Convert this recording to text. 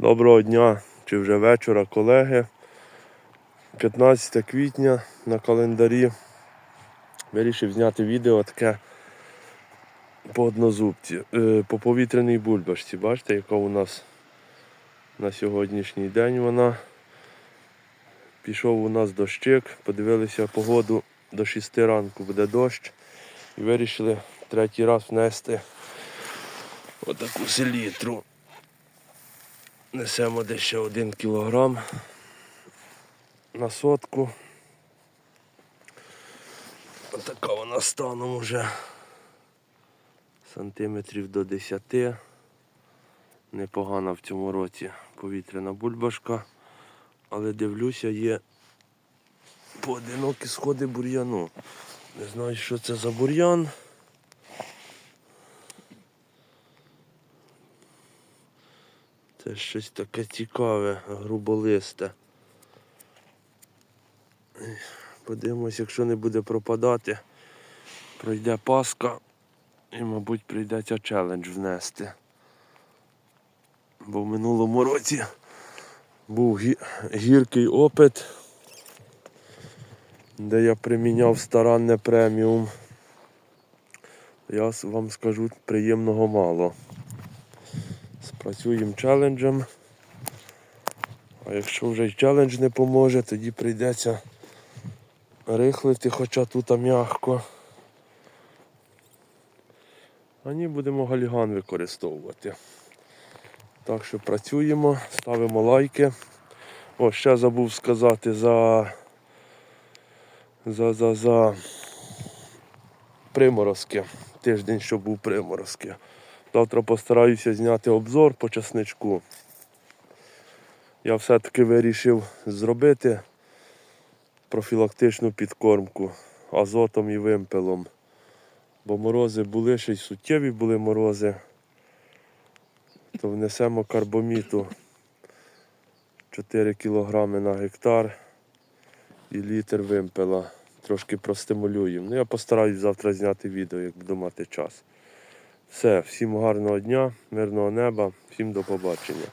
Доброго дня чи вже вечора, колеги. 15 квітня на календарі. Вирішив зняти відео таке по однозубці, е, по повітряній бульбашці. Бачите, яка у нас на сьогоднішній день вона. Пішов у нас дощик, подивилися погоду до 6 ранку буде дощ. І вирішили третій раз внести отаку селітру. Несемо десь ще один кілограм на сотку. Отака вона станом уже сантиметрів до 10. Непогана в цьому році повітряна бульбашка. Але дивлюся, є поодинокі сходи бур'яну. Не знаю, що це за бур'ян. Це щось таке цікаве, груболисте. Подивимось, якщо не буде пропадати, пройде Пасха і, мабуть, прийдеться челендж внести. Бо в минулому році був гіркий опит, де я приміняв старанне преміум. Я вам скажу, приємного мало. Спрацюємо челенджем. А якщо вже й челендж не поможе, тоді прийдеться рихлити, хоча тут м'ягко. А ні, будемо галіган використовувати. Так що працюємо, ставимо лайки. О, ще забув сказати за, за, за, за приморозки. Тиждень, що був приморозки. Завтра постараюся зняти обзор по часничку. Я все-таки вирішив зробити профілактичну підкормку азотом і вимпелом. Бо морози були, ще й суттєві були морози. То внесемо карбоміту 4 кг на гектар і літр вимпела. Трошки простимулюємо. Ну, я постараюсь завтра зняти відео, як буду мати час. Все, всім гарного дня, мирного неба, всім до побачення.